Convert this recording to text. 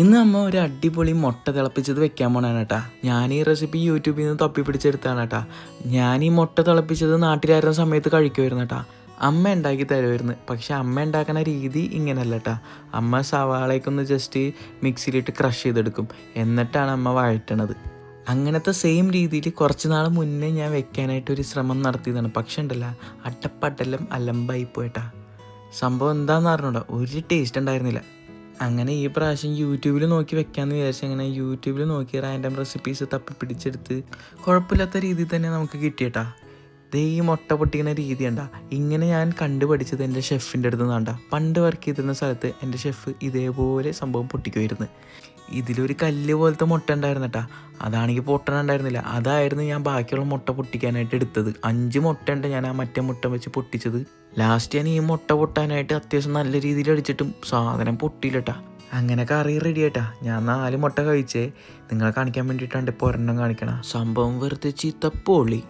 ഇന്ന് അമ്മ ഒരു അടിപൊളി മുട്ട തിളപ്പിച്ചത് വെക്കാൻ പോണാണ് കേട്ടാ. ഞാൻ ഈ റെസിപ്പി യൂട്യൂബിൽ നിന്ന് തപ്പി പിടിച്ചെടുത്താണ് കേട്ടാ. ഞാൻ ഈ മുട്ട തിളപ്പിച്ചത് നാട്ടിലായിരുന്ന സമയത്ത് കഴിക്കുമായിരുന്നു കേട്ടാ. അമ്മ ഉണ്ടാക്കി തരുമായിരുന്നു. പക്ഷെ അമ്മ ഉണ്ടാക്കുന്ന രീതി ഇങ്ങനെയല്ല കേട്ടാ. അമ്മ സവാളയ്ക്കൊന്ന് ജസ്റ്റ് മിക്സിയിലിട്ട് ക്രഷ് ചെയ്തെടുക്കും. എന്നിട്ടാണ് അമ്മ വഴറ്റണത്. അങ്ങനത്തെ സെയിം രീതിയിൽ കുറച്ച് നാൾ മുന്നേ ഞാൻ വെക്കാനായിട്ട് ഒരു ശ്രമം നടത്തിയതാണ്. പക്ഷെ ഉണ്ടല്ല അട്ടപ്പട്ടെല്ലാം അലമ്പായി പോയിട്ടാ സംഭവം എന്താണെന്ന് അറിഞ്ഞൂടാ. ഒരു ടേസ്റ്റ് ഉണ്ടായിരുന്നില്ല. അങ്ങനെ ഈ പ്രാവശ്യം യൂട്യൂബിൽ നോക്കി വെക്കാമെന്ന് വിചാരിച്ചു അങ്ങനെ യൂട്യൂബിൽ നോക്കി റാൻഡം റെസിപ്പീസ് തപ്പി പിടിച്ചെടുത്ത് കുഴപ്പമില്ലാത്ത രീതിയിൽ തന്നെ നമുക്ക് കിട്ടിയട്ടാ. ദേ മുട്ട പൊട്ടിക്കുന്ന രീതി കണ്ട ഇങ്ങനെ ഞാൻ കണ്ടുപഠിച്ചത് എന്റെ ഷെഫിന്റെ അടുത്ത് നിന്നാണ്ട. പണ്ട് വർക്ക് ചെയ്തിരുന്ന സ്ഥലത്ത് എന്റെ ഷെഫ് ഇതേപോലെ സംഭവം പൊട്ടിക്കുമായിരുന്നു ഇതിലൊരു കല്ല് പോലത്തെ മുട്ട ഉണ്ടായിരുന്നു കേട്ടാ അതാണെങ്കിൽ പൊട്ടണുണ്ടായിരുന്നില്ല അതായിരുന്നു ഞാൻ ബാക്കിയുള്ള മുട്ട പൊട്ടിക്കാനായിട്ട് എടുത്തത്. അഞ്ച് മുട്ട ഉണ്ട് ഞാൻ ആ മറ്റേ മുട്ട വെച്ച് പൊട്ടിച്ചത്. ലാസ്റ്റ് ഞാൻ ഈ മുട്ട പൊട്ടാനായിട്ട് അത്യാവശ്യം നല്ല രീതിയിൽ അടിച്ചിട്ടും സാധനം പൊട്ടിയില്ലട്ടാ. അങ്ങനെ കറി റെഡി ആയിട്ടാ. ഞാൻ നാല് മുട്ട കഴിച്ചേ. നിങ്ങളെ കാണിക്കാൻ വേണ്ടിയിട്ടാണ് ഇപ്പോൾ ഒരെണ്ണം കാണിക്കണം. സംഭവം വെറുതെ ചീത്തപ്പൊളി